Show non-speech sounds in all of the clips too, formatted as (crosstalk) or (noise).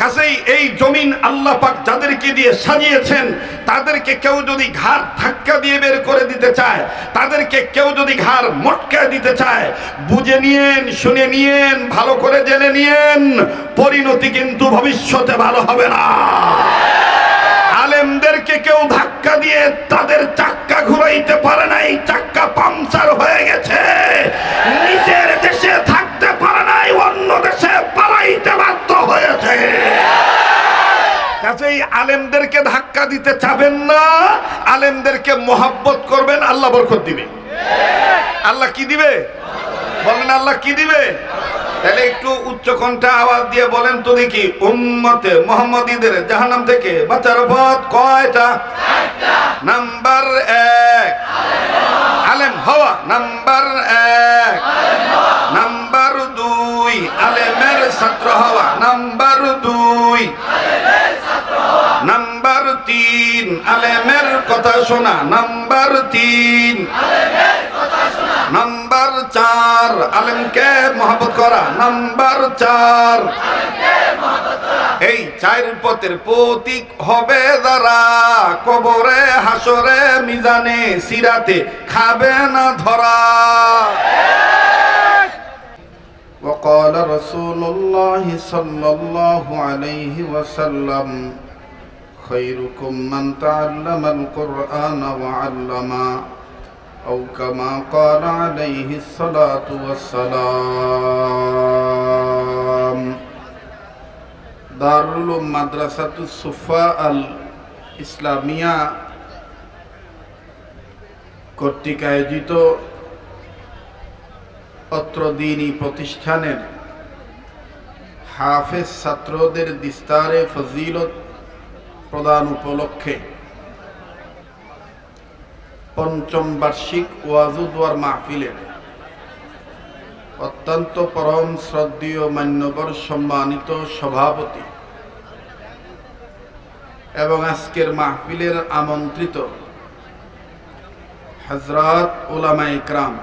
কাছেই এই জমিন আল্লাহ পাক যাদেরকে দিয়ে সাজিয়েছেন, তাদেরকে কেউ যদি ঘাড় ধাক্কা দিয়ে বের করে দিতে চায়, তাদেরকে কেউ যদি ঘাড় মটকা দিতে চায়, বুঝে নিয়েন, শুনে নিয়েন, ভালো করে জেনে নিয়েন, পরিণতি কিন্তু ভবিষ্যতে ভালো হবে না। আলেমদেরকে কেউ ধাক্কা দিয়ে তাদের চাক্কা ঘুরাইতে পারে নাই, চাক্কা পাংচার হয়ে গেছে। নিজের দেশে কাজেই আলেমদেরকে ধাক্কা দিতে চাবেন না। আলেমদেরকে মোহাব্বত করবেন, আল্লাহ বরকত দিবে। আল্লাহ কি দিবে? বলেন, আল্লাহ কি দিবে? তাহলে একটু উচ্চ কণ্ঠে আওয়াজ দিয়ে বলেন তো দেখি, উম্মতে মোহাম্মদীদের জাহান্নাম থেকে বাঁচার পথ কয়টা? নাম্বার এক। আলেম হওয়া, নাম্বার এক। নাম্বার দুই, আলেমের ছাত্র হওয়া, নাম্বার দুই নাম্বার তিন আলেমের কথা শোনা নাম্বার তিন নাম্বার চার আলেমকে মহাবত করা নাম্বার চার এই চার পথের প্রতীক হবে যারা কবরে হাসরে মিজানে সিরাতে খাবে না ধরা وقال رسول الله صلى الله عليه وسلم خيركم من تعلم القرآن وعلمه أو كما قال عليه الصلاة والسلام دار العلوم مدرسة الصفاء الإسلامية কর্তৃক আয়োজিত অত্র দিনই প্রতিষ্ঠানের হাফেজ ছাত্রদের বিস্তারে ফজিলত প্রদান উপলক্ষে পঞ্চম বার্ষিক ওয়াজুদ্ওয়ার মাহফিলের অত্যন্ত পরম শ্রদ্ধীয় মান্যবর সম্মানিত সভাপতি এবং আজকের মাহফিলের আমন্ত্রিত হজরত ওলামা ইকরাম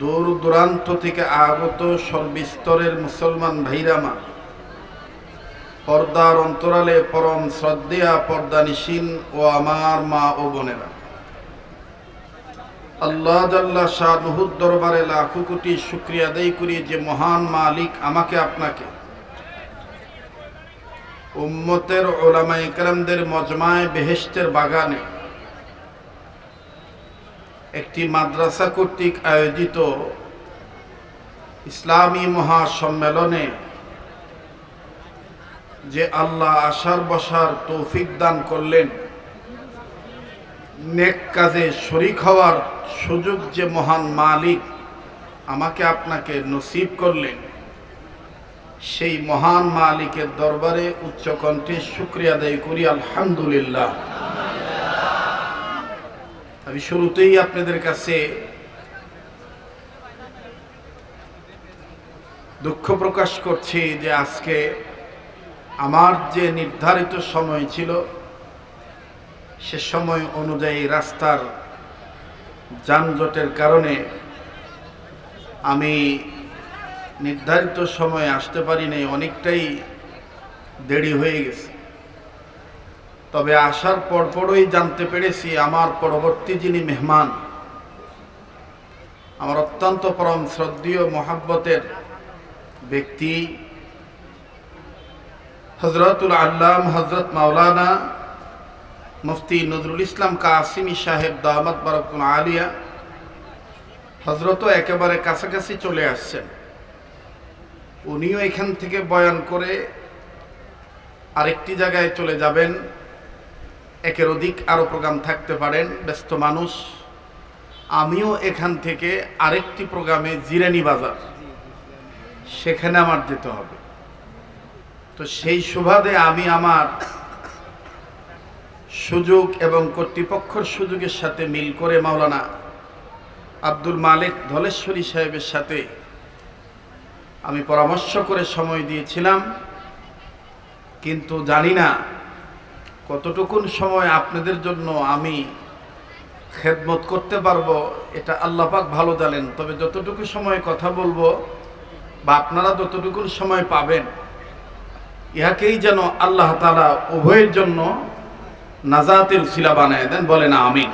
দূর দূরান্ত থেকে আগত সর্বস্তরের মুসলমান ভাইরামা পর্দার অন্তরালে পরম শ্রদ্ধেয়া পর্দানিসীন ও আমার মা ও বোনেরা। আল্লাহ জাল্লা শাহ দরবারে লাখো কোটি শুক্রিয়া আদায় করি যে মহান মালিক আমাকে আপনাকে। উম্মতের ওলামা ইকরামদের মজমায় বেহেস্তের বাগানে একটি মাদ্রাসা কর্তৃক আয়োজিত ইসলামী মহাসম্মেলনে যে আল্লাহ আশার বসার তৌফিক দান করলেন। নেক কাজে শরিক হওয়ার সুযোগ যে মহান মালিক আমাকে আপনাকে নসিব করলেন, সেই মহান মালিকের দরবারে উচ্চকণ্ঠে শুক্রিয়া আদায় করি, আলহামদুলিল্লাহ। আমি শুরুতেই আপনাদের কাছে দুঃখ প্রকাশ করছি যে আজকে আমার যে নির্ধারিত সময় ছিল, সে সময় অনুযায়ী রাস্তার যানজটের কারণে আমি নির্ধারিত সময়ে আসতে পারি নাই, অনেকটাই দেরি হয়ে গেছে। তবে আসার পরপরই জানতে পেরেছি, আমার পরবর্তী যিনি মেহমান, আমার অত্যন্ত পরম শ্রদ্ধীয় মহাব্বতের ব্যক্তি হজরতুল আল্লাম হজরত মাওলানা মুফতি নজরুল ইসলাম কাসিমি সাহেব দামাত বারকুল আলিয়া হজরতও একেবারে কাছাকাছি চলে আসছেন। উনিও এখান থেকে বয়ান করে আরেকটি জায়গায় চলে যাবেন। একের অধিক আরও প্রোগ্রাম থাকতে পারেন, ব্যস্ত মানুষ। আমিও এখান থেকে আরেকটি প্রোগ্রামে জিরানি বাজার। সেখানে আমার যেতে হবে। তো সেই সুবাদে আমি আমার সুযোগ এবং কর্তৃপক্ষের সুযোগের সাথে মিল করে মাওলানা আব্দুল মালিক ধলেশ্বরী সাহেবের সাথে আমি পরামর্শ করে সময় দিয়েছিলাম, কিন্তু জানি না কতটুকুন সময় আপনাদের জন্য আমি খেদমত করতে পারব, এটা আল্লাপাক ভালো জানেন। তবে যতটুকু সময় কথা বলব বা আপনারা যতটুকুন সময় পাবেন ইহাকেই যেন আল্লাহ তালা উভয়ের জন্য নাজাতের শিলা বানায় দেন বলেন আমি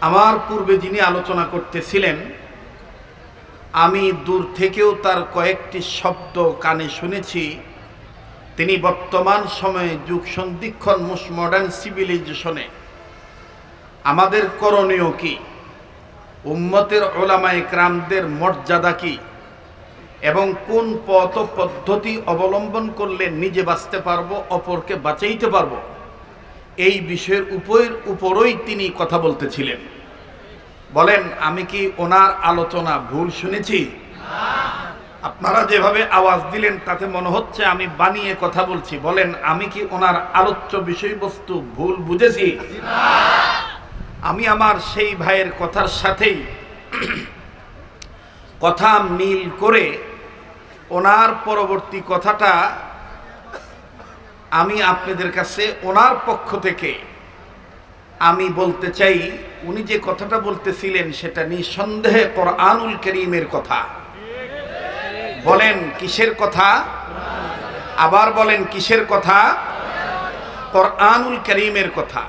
আমার পূর্বে যিনি আলোচনা করতেছিলেন আমি দূর থেকেও তার কয়েকটি শব্দ কানে শুনেছি। তিনি বর্তমান সময়ে যুগ সন্ধিক্ষণ মোস্ট মডার্ন সিভিলাইজেশনে। আমাদের করণীয় কি? উম্মতের ওলামায়ে ক্রামদের মর্যাদা কি? এবং কোন পথ পদ্ধতি অবলম্বন করলে নিজে বাঁচতে পারব, অপরকে বাঁচাইতে পারব? এই বিষয়ের উপর উপরই তিনি কথা বলতেছিলেন। বলেন, আমি কি ওনার আলোচনা ভুল শুনেছি? আপনারা যেভাবে আওয়াজ দিলেন, তাতে মনে হচ্ছে আমি বানিয়ে কথা বলছি। বলেন, আমি কি ওনার আলোচ্য বিষয়বস্তু ভুল বুঝেছি? আমি আমার সেই ভাইয়ের কথার সাথেই কথা মিল করে ওনার পরবর্তী কথাটা আমি আপনাদের কাছে ওনার পক্ষ থেকে আমি বলতে চাই, উনি যে কথাটা বলতেছিলেন সেটা নিঃসন্দেহে পর কোরআনুল করিমের কথা। বলেন, কিসের কথা? আবার বলেন, কিসের কথা? পর কোরআনুল করিমের কথা।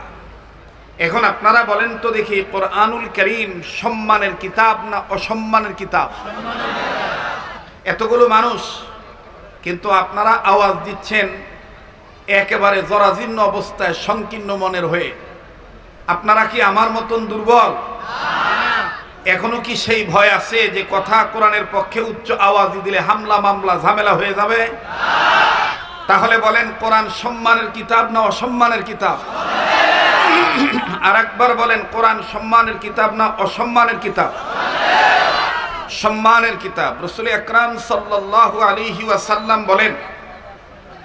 এখন আপনারা বলেন তো দেখি, কোরআনুল করিম সম্মানের কিতাব না অসম্মানের কিতাব? এতগুলো মানুষ, কিন্তু আপনারা আওয়াজ দিচ্ছেন একেবারে জরাজীর্ণ অবস্থায় সংকীর্ণ মনের হয়ে। আপনারা কি আমার মতন দুর্বল? এখনও কি সেই ভয় আছে যে কথা কোরআনের পক্ষে উচ্চ আওয়াজ দিলে হামলা, মামলা, ঝামেলা হয়ে যাবে? তাহলে বলেন, কোরআন সম্মানের কিতাব না অসম্মানের কিতাব? আর একবার বলেন, কোরআন সম্মানের কিতাব না অসম্মানের কিতাব? সম্মানের কিতাব। রসুল আকরাম সাল্লাহ আলিহি ওয়াসাল্লাম বলেন,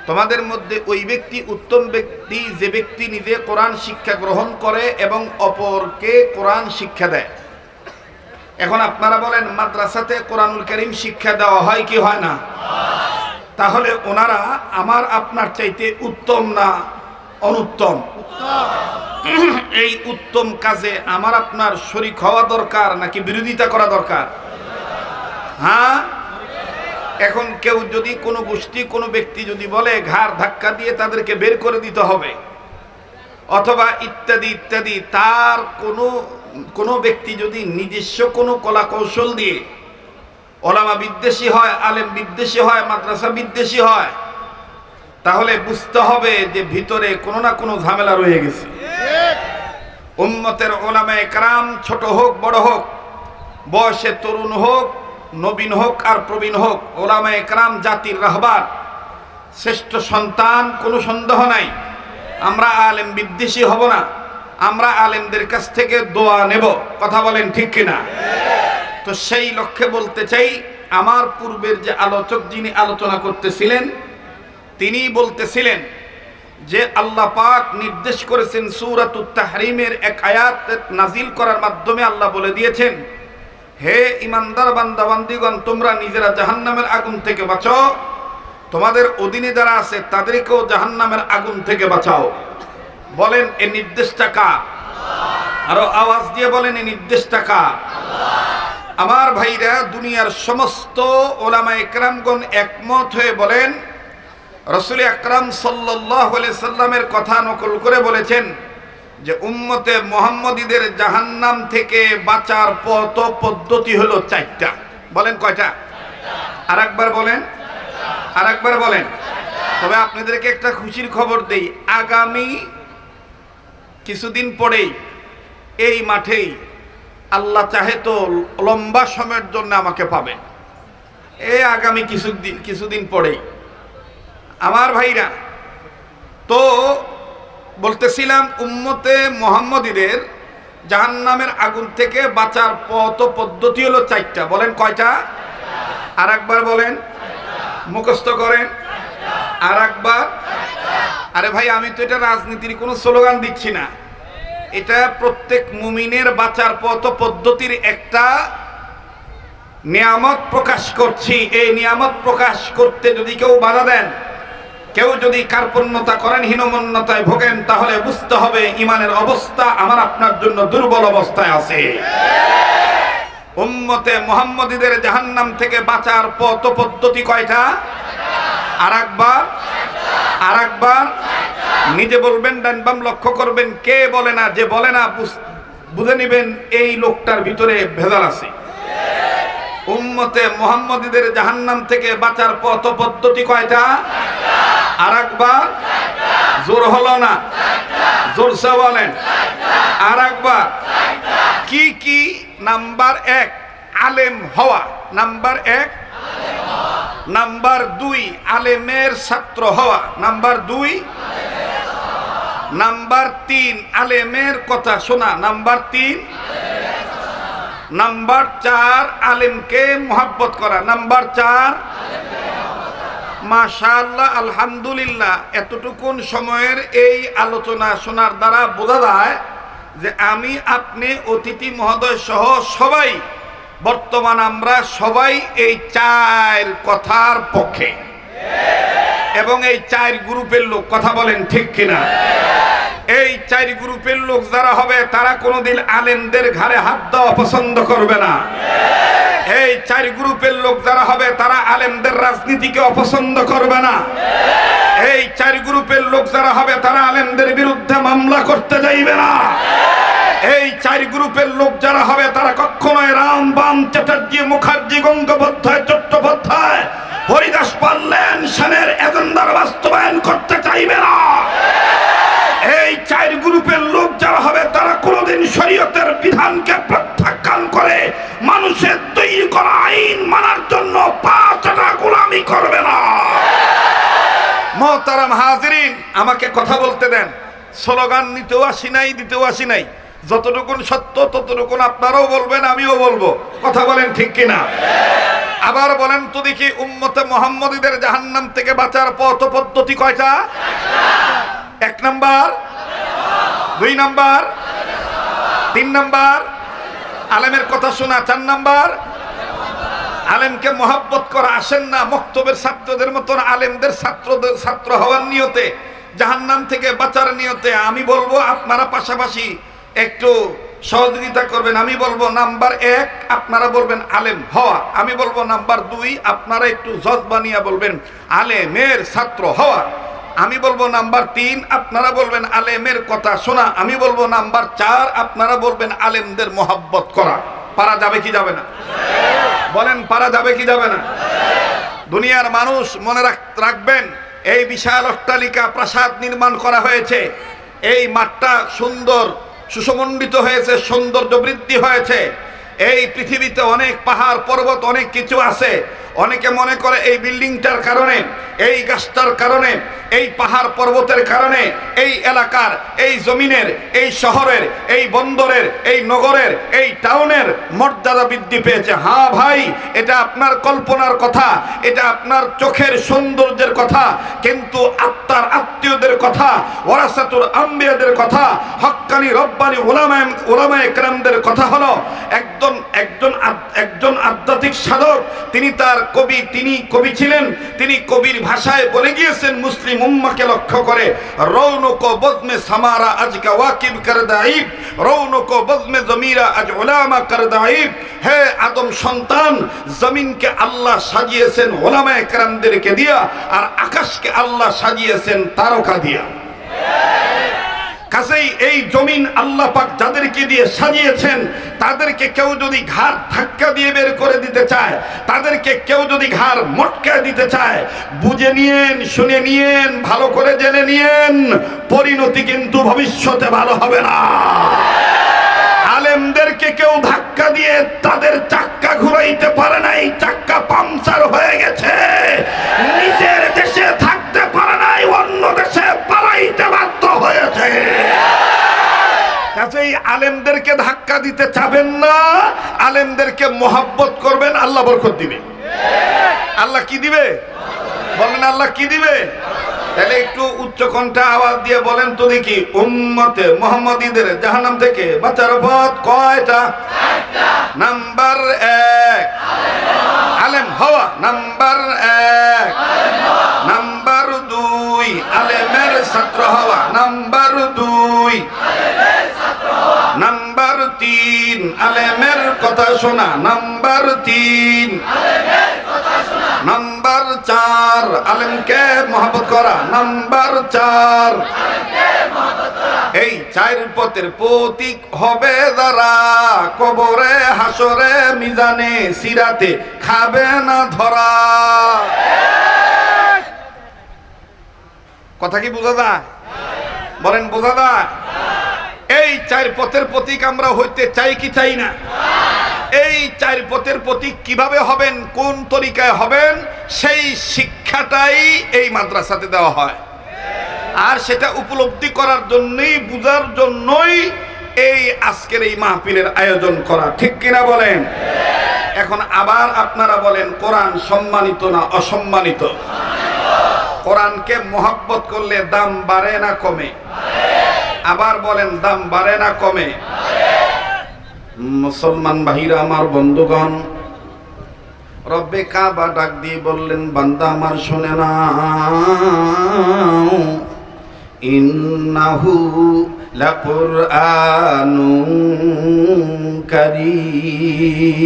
তোমাদের মধ্যে ওই ব্যক্তি উত্তম ব্যক্তি, যে ব্যক্তি নিজে কোরআন শিক্ষা গ্রহণ করে এবং অপরকে কোরআন শিক্ষা দেয়। এখন আপনারা বলেন, মাদ্রাসাতে কোরআনুল করিম শিক্ষা দেওয়া হয় কি হয় না? তাহলে ওনারা আমার আপনার চাইতে উত্তম না। অনুত্তম। (clears throat) এই উত্তম কাজে আমার আপনার শরিক হওয়া দরকার নাকি বিরোধিতা করা দরকার? হ্যাঁ? এখন কেউ যদি কোনো গোষ্ঠী, কোনো ব্যক্তি যদি বলে ঘাড় ধাক্কা দিয়ে তাদেরকে বের করে দিতে হবে, অথবা ইত্যাদি ইত্যাদি, তার কোনো কোনো ব্যক্তি যদি নিজস্ব কোনো কলা কৌশল দিয়ে, ওলামা বিদ্বেষী হয়, আলেম বিদ্বেষী হয়, মাদ্রাসা বিদ্বেষী হয় তাহলে বুঝতে হবে যে ভিতরে কোনো না কোনো ঝামেলা রয়ে গেছে। উম্মতের ওলামায়ে কারাম ছোট হোক, বড় হোক, বয়সে তরুণ হোক, নবীন হোক আর প্রবীণ হোক, ওলামায়ে কারাম জাতির রাহবার। শ্রেষ্ঠ সন্তান কোনো সন্দেহ নাই। আমরা আলেম বিদ্বেষী হব না। আমরা আলেমদের কাছ থেকে দোয়া নেব। কথা বলেন ঠিক কিনা? তো সেই লক্ষ্যে বলতে চাই, আমার পূর্বের যে আলোচক যিনি আলোচনা করতেছিলেন তিনি বলতেছিলেন যে আল্লাহ পাক নির্দেশ করেছেন সূরাতুত তাহরিমের এক আয়াত নাজিল করার মাধ্যমে আল্লাহ বলে দিয়েছেন, হে ইমানদার বান্দা, বান্দিগণ, তোমরা নিজেরা জাহান্নামের আগুন থেকে বাঁচো তোমাদের অধীনে যারা আছে, তাদেরকেও জাহান্নামের আগুন থেকে বাঁচাও। বলেন, এ নির্দেশটা কার? আরও আওয়াজ দিয়ে বলেন এই নির্দেশটা কার? আমার ভাইরা, দুনিয়ার সমস্ত ওলামা একরামগণ একমত হয়ে বলেন রসুল আকরাম সাল্লাহ সাল্লামের কথা নকল করে বলেছেন যে উম্মতে মোহাম্মদীদের জাহান্নাম থেকে বাঁচার পথ পদ্ধতি হলো চারটা। বলেন কয়টা? আর একবার বলেন। আর একবার বলেন। তবে আপনাদেরকে একটা খুশির খবর দেই। আগামী কিছুদিন পরেই, এই মাঠেই আল্লাহ চাহে তো লম্বা সময়ের জন্য আমাকে পাবেন। এই আগামী কিছুদিন কিছুদিন পরেই। আমার ভাইরা, তো বলতেছিলাম উম্মতে মোহাম্মদীদের জাহান্নামের আগুন থেকে বাঁচার পথ পদ্ধতি হলো চারটা। বলেন কয়টা? আর একবার বলেন। মুখস্থ করেন। আর একবার আরে ভাই, আমি তো এটা রাজনীতির কোনো স্লোগান দিচ্ছি না। এটা প্রত্যেক মুমিনের বাঁচার পথ পদ্ধতির একটা নিয়ামত প্রকাশ করছি। এই নিয়ামত প্রকাশ করতে যদি কেউ বাধা দেন কেউ যদি কার্পণ্যতা করেন, হীনমন্যতায় ভোগেন, তাহলে বুঝতে হবে ইমানের অবস্থা আমার আপনার জন্য দুর্বল অবস্থায় আছে। উম্মতে মোহাম্মদীদের জাহান্নাম থেকে বাঁচার পথ পদ্ধতি কয়টা? আর একবার আর একবার নিজে বলবেন, ডান বাম লক্ষ্য করবেন, কে বলে না, যে বলে না বুঝ- নিবেন, এই লোকটার ভিতরে ভেজাল আছে। উম্মতে মোহাম্মদীদের জাহান্নাম থেকে বাঁচার পথ পদ্ধতি কয়টা? আর একবার জোর হলো না? জোরসে বলেন আর একবার কি কি? নাম্বার এক, আলেম হওয়া। নাম্বার এক, নাম্বার দুই, আলেমের ছাত্র হওয়া। নাম্বার দুই, নাম্বার তিন, আলেমের কথা শোনা। নাম্বার তিন নাম্বার চার, আলেমকে মোহাব্বত করা। নাম্বার চার, মাশাআল্লাহ, আলহামদুলিল্লাহ, এতটুকুন সময়ের এই আলোচনা শোনার দ্বারা বোঝা যায় যে আমি, আপনি, অতিথি, মহোদয় সহ সবাই, বর্তমান আমরা সবাই এই চার কথার পক্ষে। এবং এই চার গ্রুপের লোক, কথা বলেন ঠিক কিনা? এই চার গ্রুপের লোক যারা হবে, তারা কোনোদিন আলেমদের ঘাড়ে হাত দেওয়া পছন্দ করবে না। এই চার গ্রুপের লোক যারা হবে, তারা আলেমদের রাজনীতিকে অপছন্দ করবে না। এই চার গ্রুপের লোক যারা হবে, তারা আলেমদের বিরুদ্ধে মামলা করতে যাইবে না। এই চার গ্রুপের লোক যারা হবে, তারা কখনোই রাম বাম চ্যাটার্জি মুখার্জি গঙ্গোপাধ্যায় মহতারাম হাজিরিন, আমাকে কথা বলতে দেন। স্লোগান নিতেও আসি নাই, দিতেও আসি নাই। যতটুকুন সত্য, ততটুকুন আপনারাও বলবেন, আমিও বলব। কথা বলেন ঠিক কিনা? আবার বলেন তো দেখি, উম্মতে মোহাম্মদীদের জাহান্নাম থেকে বাঁচার পথ পদ্ধতি কয়টা? এক নাম্বার। দুই নাম্বার। তিন নাম্বার। আলেমের কথা শোনা, চার নাম্বার। আলেমকে মহাব্বত করা আসেন না, মক্তবের ছাত্রদের মতন আলেমদের ছাত্রদের ছাত্র হওয়ার নিয়তে, জাহান্নাম থেকে বাঁচার নিয়তে আমি বলব আপনারা পাশাপাশি একটু সহযোগিতা করবেন। আমি বলব নাম্বার এক, আপনারা বলবেন আলেম হওয়া। আমি বলব নাম্বার দুই, আপনারা একটু জজ বানিয়া বলবেন আলেমের ছাত্র হওয়া। আমি বলব নাম্বার তিন, আপনারা বলবেন আলেমের কথা শোনা। আমি বলব নাম্বার চার, আপনারা বলবেন আলেমদের মহাব্বত করা। পারা যাবে কি যাবে না? বলেন, পারা যাবে কি যাবে না? দুনিয়ার মানুষ মনে রাখ- রাখবেন, এই বিশাল অট্টালিকা প্রাসাদ নির্মাণ করা হয়েছে। এই মাঠটা সুন্দর, সুসমণ্ডিত হয়েছে সৌন্দর্য বৃদ্ধি হয়েছে। এই পৃথিবীতে অনেক পাহাড়, পর্বত, অনেক কিছু আছে। অনেকে মনে করে এই বিল্ডিংটার কারণে, এই গাছটার কারণে, এই পাহাড় পর্বতের কারণে, এই এলাকার, এই জমিনের, এই শহরের, এই বন্দরের, এই নগরের, এই টাউনের মর্যাদা বৃদ্ধি পেয়েছে। হ্যাঁ ভাই, এটা আপনার কল্পনার কথা, এটা আপনার চোখের সৌন্দর্যের কথা, কিন্তু আত্মার আত্মীয়দের কথা ওরাসাতুর আম্বিয়াদের কথা, হক্কানি রব্বানি ওলামায় ওলামায় একরামদের কথা হলো, একজন একজন একজন আধ্যাত্মিক সাধক, তিনি তার কবি, তিনি কবি ছিলেন, তিনি কবির ভাষায় বলে গিয়েছেন, মুসলিম উম্মাকে লক্ষ্য করে, রৌনক বদমে সামারা আজকা ওয়াকিব কর দাইব রৌনক বদমে জমিরা আজ ওলামা কর দাইব হে আদম সন্তান, জমিনকে আল্লাহ সাজিয়েছেন ওলামা একরামদেরকে দিয়া, আর আকাশকে আল্লাহ সাজিয়েছেন তারকা দিয়া। কাছেই এই জমিন আল্লাহ পাক যাদেরকে দিয়ে সাজিয়েছেন, তাদেরকে কেউ যদি ঘাড় ধাক্কা দিয়ে বের করে দিতে চায়, তাদেরকে কেউ যদি ঘাড় মটকা দিতে চায়, বুঝে নিয়েন, শুনে নিয়েন, ভালো করে জেনে নিয়েন, পরিণতি কিন্তু ভবিষ্যতে ভালো হবে না। আলেমদেরকে কেউ ধাক্কা দিয়ে তাদের চাক্কা ঘুরাইতে পারে নাই, চাক্কা পাংচার হয়ে গেছে। নিজের দেশে থাকতে পারে নাই, অন্য দেশে পালাইতে বাধ্য হয়েছে কাজেই আলেমদেরকে ধাক্কা দিতে চাবেন না, আলেমদেরকে মোহাব্বত করবেন, আল্লাহ বরকত দিবে। আল্লাহ কি দিবে? বলেন, আল্লাহ কি দিবে? তাহলে একটু উচ্চ কণ্ঠে আওয়াজ দিয়ে বলেন তো দেখি, উম্মতে মোহাম্মদীদের জাহান্নাম থেকে বাঁচার পথ কয়টা? নাম্বার এক। আলেম হওয়া নাম্বার এক। দুই, আলেমের ছাত্র হওয়া। নাম্বার দুই, নাম্বার তিন, আলেমের কথা শোনা। নাম্বার তিন, নাম্বার চার, আলেমকে মহাব্বত করা। নাম্বার চার, এই চার পথের প্রতীক হবে যারা। কবরে হাসরে মিজানে, সিরাতে খাবে না ধরা। কথা কি বোঝা যায়? বলেন, বোঝা যায়? এই চার পথের প্রতীক আমরা হইতে চাই কি চাই না? এই চার পথের প্রতীক কীভাবে হবেন, কোন তরিকায় হবেন, সেই শিক্ষাটাই এই মাদ্রাসাতে দেওয়া হয়। আর সেটা উপলব্ধি করার জন্যই, বুঝার জন্যই এই আজকের এই মাহফিলের আয়োজন করা। ঠিক কিনা বলেন? এখন আবার আপনারা বলেন, কোরআন সম্মানিত না অসম্মানিত? কোরআনকে মোহাব্বত করলে দাম বাড়ে না কমে? আবার বলেন, দাম বাড়ে না কমে? মুসলমান ভাইরা, আমার বন্ধুগণ, রব্বে কাবা ডাক দিয়ে বললেন, বান্দা আমার শোনে না। ইন্নাহু লাকুরআনু কারীম।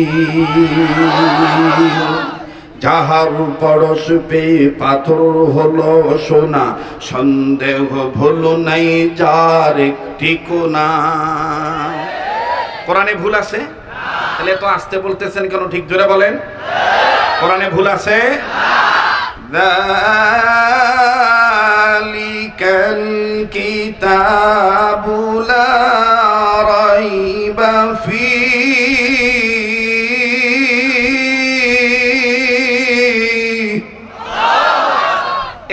যাহার পরশ পেয়ে পাথর হলো সোনা, সন্দেহ ভুল নাই যার একটি কোনা। কোরআনে ভুল আছে? তাহলে তো আসতে বলতেছেন কেন, ঠিক জোরে বলেন। কোরআনে ভুল আছে? যালিকাল কিতাবু লা রাইবা ফীহি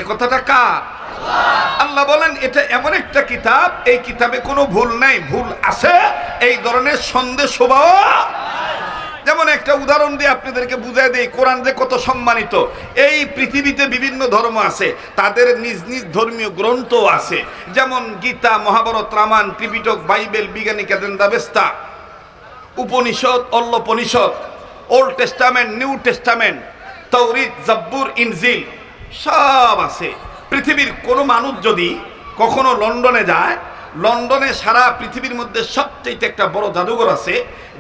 কথাটা কার? আল্লাহ বলেন, এটা এমন একটা কিতাব, এই কিতাবে কোনো ভুল নাই, ভুল আছে, এই ধরনের সন্দেহ যেমন একটা উদাহরণ দিয়ে আপনাদেরকে বুঝাই দেই, কোরআন যে কত সম্মানিত। এই পৃথিবীতে বিভিন্ন ধর্ম আছে, তাদের নিজ নিজ ধর্মীয় গ্রন্থ আছে। যেমন গীতা, মহাভারত, রামায়ণ, ত্রিপিটক, বাইবেল, বিজ্ঞানী কেদেন্দাবেস্তা উপনিষদ, অল্লপনিষদ, ওল্ড টেস্টামেন্ট, নিউ টেস্টামেন্ট তৌরিদ জব্বুর, ইনজিল। সব আছে। পৃথিবীর কোনো মানুষ যদি কখনো লন্ডনে যায়, লন্ডনে সারা পৃথিবীর মধ্যে সবচেয়ে একটা বড় জাদুঘর আছে,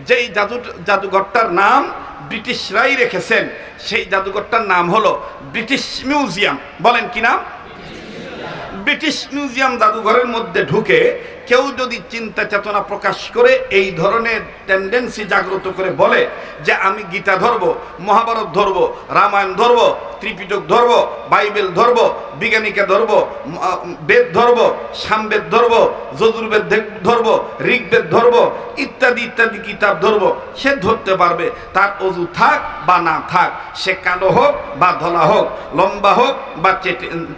যেই জাদু জাদুঘরটার নাম ব্রিটিশরাই রেখেছেন। সেই জাদুঘরটার নাম হলো ব্রিটিশ মিউজিয়াম। বলেন কি নাম? ব্রিটিশ মিউজিয়াম জাদুঘরের মধ্যে ঢুকে কেউ যদি চিন্তা চেতনা প্রকাশ করে এই ধরনের টেন্ডেন্সি জাগ্রত করে বলে যে আমি গীতা ধরব, মহাভারত ধরব, রামায়ণ ধরব, ত্রিপিটক ধরব, বাইবেল ধরব, বিজ্ঞানীকে ধরব বেদ ধরব, সামবেদ ধরব, যজুর্বেদ ধরব, ঋগ্বেদ ধরব, ইত্যাদি ইত্যাদি কিতাব ধরব, সে ধরতে পারবে। তার অজু থাক বা না থাক, সে কালো হোক বা ধলা হোক, লম্বা হোক বা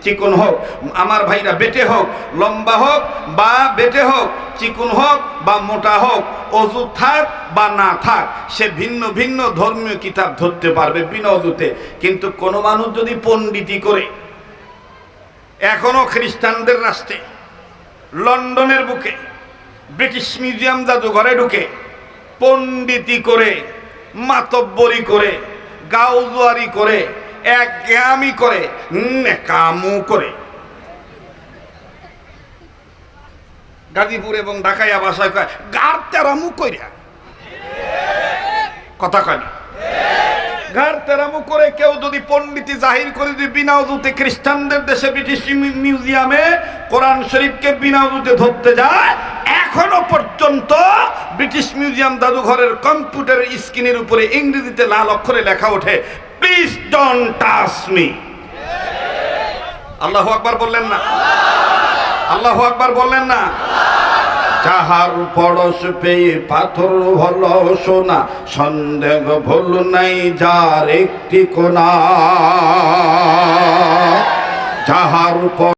চিকন হোক, আমার ভাইরা বেটে হোক, লম্বা হোক বা বেটে হোক, চিকন হোক বা মোটা হোক অজু থাক বা না থাক, সে ভিন্ন ভিন্ন ধর্মীয় কিতাব ধরতে পারবে বিনা অজুতে কিন্তু কোনো মানুষ যদি পণ্ডিতি করে, এখনও খ্রিস্টানদের রাষ্ট্রে, লন্ডনের বুকে, ব্রিটিশ মিউজিয়াম জাদুঘরে ঢুকে, পণ্ডিতি করে, মাতব্বরি করে গাউজুয়ারি করে এক করে, নেকামু করে গাজীপুর এবং ঢাকাইয়া বাসায় কয় গার তেরামু কইরা। কথা কয় না? ঘর তেরামু করে কেউ যদি পণ্ডিতি জাহির করে যদি বিনা উজুতে খ্রিস্টানদের দেশে ব্রিটিশ মিউজিয়ামে কোরআন শরীফকে বিনা উজুতে ধরতে যায়, এখনও পর্যন্ত ব্রিটিশ মিউজিয়াম জাদুঘরের কম্পিউটার স্ক্রিনের উপরে ইংরেজিতে লাল অক্ষরে লেখা ওঠে প্লিজ ডন টাচ মি আল্লাহ আকবার বললেন না? আল্লাহ আকবার বললেন না? যাহার পরশ পেয়ে পাথর হল সোনা, সন্দেহ ভুল নাই যার একটি কোনা। যাহার